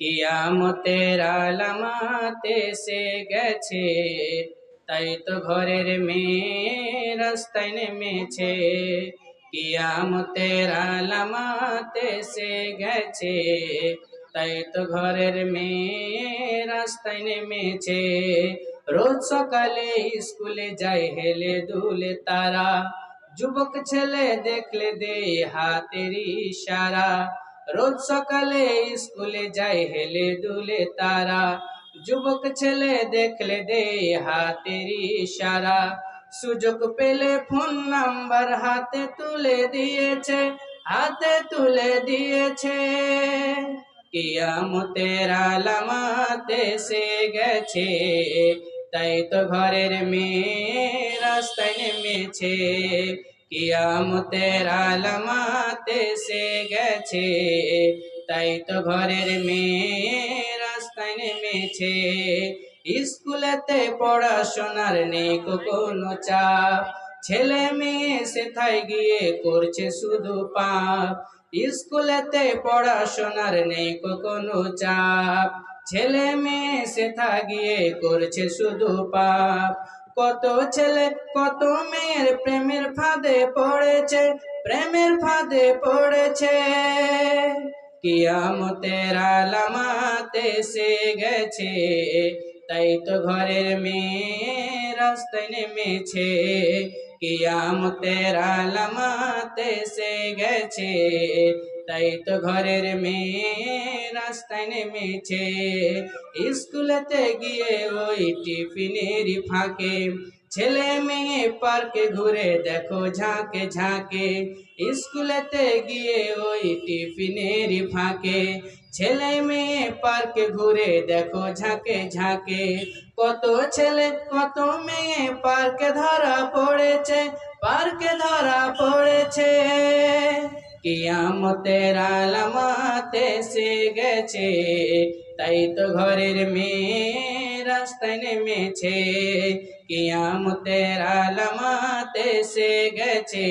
কিয়ামতের আলামাত এসে গেছে। তাই তো ঘরের মেয়ে রাস্তায় নেমেছে। কিয়ামতের আলামাত এসে গেছে। তাই তো ঘরের মেয়ে রাস্তায় নেমেছে। রোজ সকালে স্কুলে যায় হেলে দুলে তারা। যুবক ছেলে দেখলে দে হাতের ইশারা। রোজ সকালে স্কুলে যায় হেলে দুলে তারা। যুবক ছেলে দেখলে দে হাতের ইশারা। সুযোগ পেলে ফোন নাম্বার হাতে তুলে দিয়েছে, হাতে তুলে দিয়েছে। কিয়ামতের আলামাত এসে গেছে, তাই তো ঘরের মেয়ে রাস্তায় নেমেছে। কিয়ামতের আলামাতে সে গেছে। তাই তো ঘরের মেয়ে রাস্তায় নেমেছে। স্কুলেতে পড়াশোনার নেই কোনো চাপ। ছেলে মেয়ে সেথায় গিয়ে করছে শুধু পাপ। স্কুলেতে পড়াশোনার নেই কোনো চাপ। ছেলে মেয়ে সেথা গিয়ে করছে শুধু পাপ। কত ছেলে, কত মেয়ের প্রেমের ফাঁদে পড়েছে, প্রেমের ফাঁদে পড়েছে। কিয়ামতের আলামাত এসে গেছে, তাই তো ঘরের মেয়ে রাস্তায় নেমেছে। কিয়ামতের আলামাত এসে গেছে, তাই তো ঘরের মেয়ে রাস্তায় নেমেছে। স্কুলেতে গিয়ে ওই টিফিনের ফাঁকে ছেলে মেয়ে পার্কে ঘুরে দেখো ঝাঁকে ঝাঁকে। স্কুলেতে গিয়ে ওই টিফিনের ফাঁকে ছেলে মেয়ে পার্কে ঘুরে দেখো ঝাঁকে ঝাঁকে। কত ছেলে, কত মেয়ে পার্কে ধরা পড়েছে, পার্কে ধরা পড়েছে। কিয়ামতের আলামাত এসে গেছে, তাই তো ঘরের মেয়ে রাস্তায় নেমেছে। কিয়ামতের আলামাত এসে গেছে,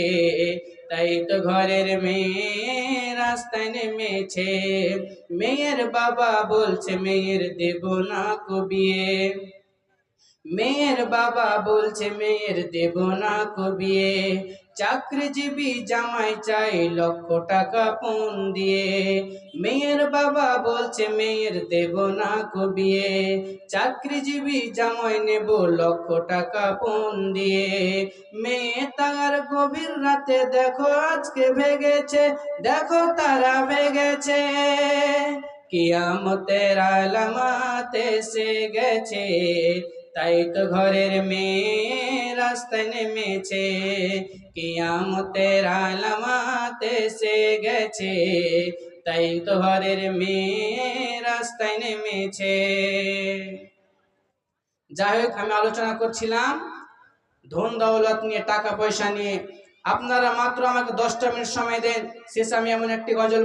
তাই তো ঘরের মেয়ে রাস্তায় নেমেছে। মেয়ের বাবা বলছে, মেয়ের দেব না কবিয়ে। মেয়ের বাবা বলছে, মেয়ের দেব না কবিয়ে চাকরিজীবী জামাই চাই লক্ষ টাকা পণ দিয়ে। মেয়ের বাবা বলছে, মেয়ের দেব না কবিয়ে চাকরিজীবী জামাই নেব লক্ষ টাকা পণ দিয়ে। মেয়ে তার গভীর রাতে, দেখো আজকে ভেগেছে, দেখো তারা ভেগেছে। কিয়ামতের আলামাতে সে গেছে। তাই তো ঘরের মেয়ে রাস্তায় নেমেছে, কিয়ামতের আলামাত সে গেছে। তাই তো ঘরের মেয়ে রাস্তায় নেমেছে। যাই হোক, আমি আলোচনা করছিলাম ধন দৌলত নিয়ে, টাকা পয়সা নিয়ে। আপনারা মাত্র আমাকে দশটা মিনিট সময় দেন, শেষ আমি এমন একটি গজল